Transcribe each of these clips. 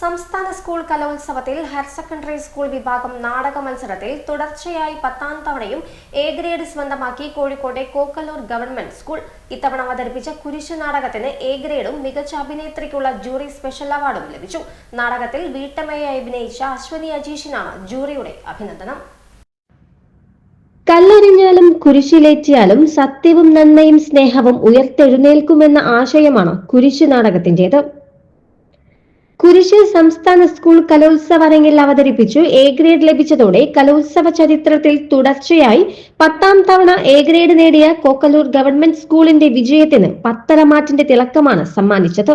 സംസ്ഥാന സ്കൂൾ കലോത്സവത്തിൽ higher secondary school വിഭാഗം നാടക മത്സരത്തിൽ തുടർച്ചയായി പത്താം തവണയും എ ഗ്രേഡ് സ്വന്തമാക്കി കോഴിക്കോട്ടെ കോക്കല്ലൂർ ഗവൺമെന്റ് സ്കൂൾ. ഇത്തവണ അവതരിപ്പിച്ച കുരിശു നാടകത്തിന് എ ഗ്രേഡും മികച്ച അഭിനേത്രിക്കുള്ള ജൂറി സ്പെഷ്യൽ അവാർഡും ലഭിച്ചു. നാടകത്തിൽ വീട്ടമ്മയായി അഭിനയിച്ച അശ്വനി അജീഷിനാണ് ജൂറിയുടെ അഭിനന്ദനം. കല്ലെറിഞ്ഞാലും കുരിശിലേറ്റിയാലും സത്യവും നന്മയും സ്നേഹവും ഉയർത്തെഴുന്നേൽക്കുമെന്ന ആശയമാണ് കുരിശു നാടകത്തിന്റേത് കുരിശ് സംസ്ഥാന സ്കൂൾ കലോത്സവ അരങ്ങിൽ അവതരിപ്പിച്ചു എ ഗ്രേഡ് ലഭിച്ചതോടെ കലോത്സവ ചരിത്രത്തിൽ തുടർച്ചയായി പത്താം തവണ എ ഗ്രേഡ് നേടിയ കോക്കലൂർ ഗവൺമെന്റ് സ്കൂളിന്റെ വിജയത്തിന് പത്തരമാറ്റിന്റെ തിളക്കമാണ് സമ്മാനിച്ചത്.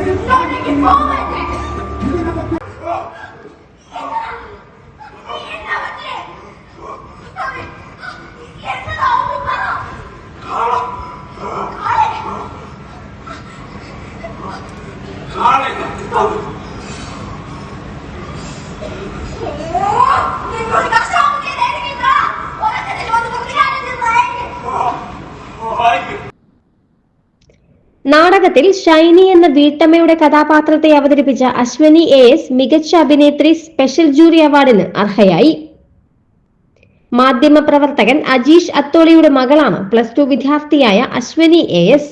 നാടകത്തിൽ ഷൈനി എന്ന വീട്ടമ്മയുടെ കഥാപാത്രത്തെ അവതരിപ്പിച്ച അശ്വനി എ എസ് മികച്ച അഭിനേത്രി സ്പെഷ്യൽ ജൂറി അവാർഡിന് അർഹയായി. മാധ്യമപ്രവർത്തകൻ അജീഷ് അത്തോളിയുടെ മകളാണ് പ്ലസ് ടു വിദ്യാർത്ഥിയായ അശ്വനി എ എസ്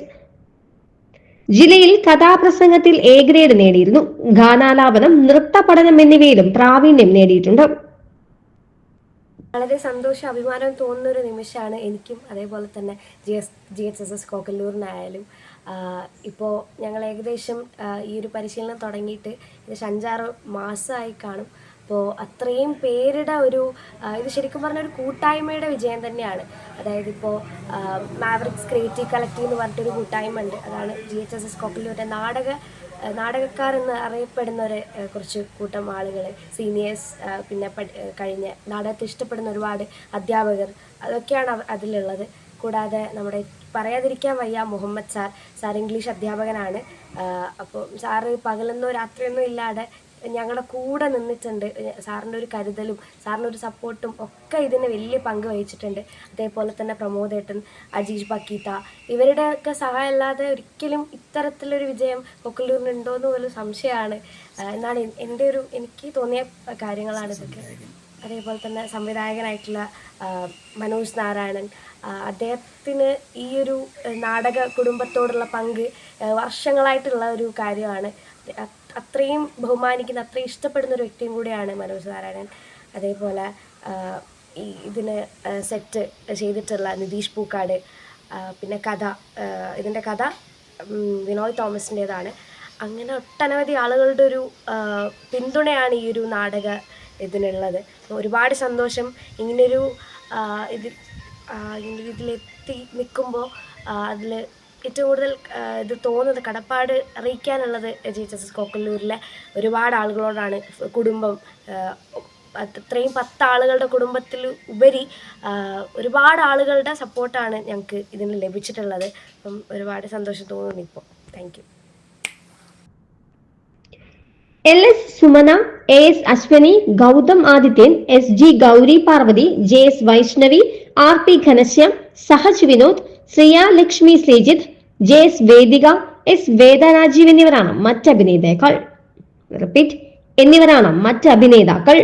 ജില്ലയിൽ കഥാപ്രസംഗത്തിൽ എ ഗ്രേഡ് നേടിയിരുന്നു. ഗാനാലാപനം നൃത്ത പഠനം എന്നിവയിലും പ്രാവീണ്യം നേടിയിട്ടുണ്ട്. വളരെ സന്തോഷം അഭിമാനം തോന്നുന്ന ഒരു നിമിഷമാണ് എനിക്കും അതേപോലെ തന്നെ G S G H S S കോക്കല്ലൂരിനായാലും ഇപ്പോൾ ഞങ്ങൾ ഏകദേശം ഈ ഒരു പരിശീലനം തുടങ്ങിയിട്ട് ഏകദേശം അഞ്ചാറ് മാസമായി കാണും. അപ്പോൾ അത്രയും പേരുടെ ഒരു ഇത് ശരിക്കും പറഞ്ഞ ഒരു കൂട്ടായ്മയുടെ വിജയം തന്നെയാണ്. അതായത് ഇപ്പോൾ മാവറിക്സ് ക്രിയേറ്റീവ് കളക്റ്റീവ് എന്ന് പറഞ്ഞിട്ടൊരു കൂട്ടായ്മ ഉണ്ട്. അതാണ് ജി എച്ച് എസ് എസ് കോക്കല്ലൂരിന്റെ നാടക നാടകക്കാർ എന്ന് അറിയപ്പെടുന്ന ഒരു കുറച്ച് കൂട്ടം ആളുകൾ സീനിയേഴ്സ് പിന്നെ കഴിഞ്ഞ നാടകത്തെ ഇഷ്ടപ്പെടുന്ന ഒരുപാട് അധ്യാപകർ അതൊക്കെയാണ് അതിലുള്ളത്. കൂടാതെ നമ്മുടെ പറയാതിരിക്കാൻ വയ്യ മുഹമ്മദ് സാർ. സാർ ഇംഗ്ലീഷ് അധ്യാപകനാണ്. അപ്പോൾ സാറ് പകലെന്നോ രാത്രിയൊന്നും ഇല്ലാതെ ഞങ്ങളുടെ കൂടെ നിന്നിട്ടുണ്ട്. സാറിന്റെ ഒരു കരുതലും സാറിന്റെ ഒരു സപ്പോർട്ടും ഒക്കെ ഇതിന് വലിയ പങ്ക് വഹിച്ചിട്ടുണ്ട്. അതേപോലെ തന്നെ പ്രമോദേട്ടൻ അജീഷ് ബക്കീത്ത ഇവരുടെയൊക്കെ സഹായം അല്ലാതെ ഒരിക്കലും ഇത്തരത്തിലൊരു വിജയം കൊക്കല്ലൂരിന് ഉണ്ടോ എന്ന് പോലും സംശയമാണ്. എന്നാണ് എന്റെ ഒരു എനിക്ക് തോന്നിയ കാര്യങ്ങളാണ് ഇതൊക്കെ. അതേപോലെ തന്നെ സംവിധായകനായിട്ടുള്ള മനോജ് നാരായണൻ അദ്ദേഹത്തിന് ഈ ഒരു നാടക കുടുംബത്തോടുള്ള പങ്ക് വർഷങ്ങളായിട്ടുള്ള ഒരു കാര്യമാണ്. അത്രയും ബഹുമാനിക്കുന്ന അത്രയും ഇഷ്ടപ്പെടുന്ന ഒരു വ്യക്തിയും കൂടിയാണ് മനോജ് നാരായണൻ. അതേപോലെ ഈ ഇതിന് സെറ്റ് ചെയ്തിട്ടുള്ള നിതീഷ് പൂക്കാട് പിന്നെ കഥ ഇതിന്റെ കഥ വിനോയ് തോമസിന്റേതാണ്. അങ്ങനെ ഒട്ടനവധി ആളുകളുടെ ഒരു പിന്തുണയാണ് ഈ ഒരു നാടക ഇതിനുള്ളത്. ഒരുപാട് സന്തോഷം. ഇങ്ങനൊരു ഇത് ഇങ്ങനെ ഇതിലെത്തി നിൽക്കുമ്പോൾ അതിൽ ഏറ്റവും കൂടുതൽ ഇത് തോന്നുന്നത് കടപ്പാട് അറിയിക്കാനുള്ളത് ജി എച്ച് എസ് എസ് കോക്കല്ലൂരിലെ ഒരുപാട് ആളുകളോടാണ്. കുടുംബം അത്രയും പത്ത് ആളുകളുടെ കുടുംബത്തിൽ ഉപരി ഒരുപാട് ആളുകളുടെ സപ്പോർട്ടാണ് ഞങ്ങൾക്ക് ഇതിന് ലഭിച്ചിട്ടുള്ളത്. അപ്പം ഒരുപാട് സന്തോഷം തോന്നുന്നു ഇപ്പോൾ thank L S Sumana A S Ashwini Gautam Adithyan S G Gauri Parvathi J S Vaishnavi R P Ghanshyam Sahaj Vinod Shriya Lakshmi Sreejith J S Vedika S Veda Rajeev എന്നിവരാണ് മറ്റ് അഭിനേതാക്കൾ. റിപ്പീറ്റ്. എന്നിവരാണ് മറ്റ് അഭിനേതാക്കൾ.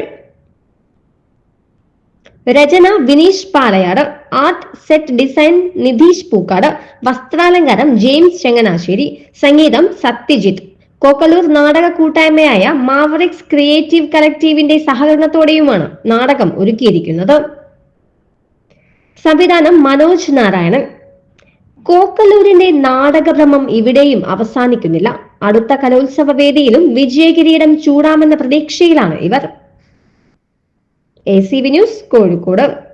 രചന Vineesh Palayad. Art set design Nidheesh Pookkad. വസ്ത്രാലങ്കാരം James Changanassery. സംഗീതം സത്യജിത്ത്. കോക്കലൂർ നാടക കൂട്ടായ്മയായ Mavericks creative കളക്റ്റീവിന്റെ സഹകരണത്തോടെയുമാണ് നാടകം ഒരുക്കിയിരിക്കുന്നത്. സംവിധാനം മനോജ് നാരായണൻ. കോക്കലൂരിന്റെ നാടകഭ്രമം ഇവിടെയും അവസാനിക്കുന്നില്ല. അടുത്ത കലോത്സവ വേദിയിലും വിജയകിരീടം ചൂടാമെന്ന പ്രതീക്ഷയിലാണ് ഇവർ. A C V news Kozhikode.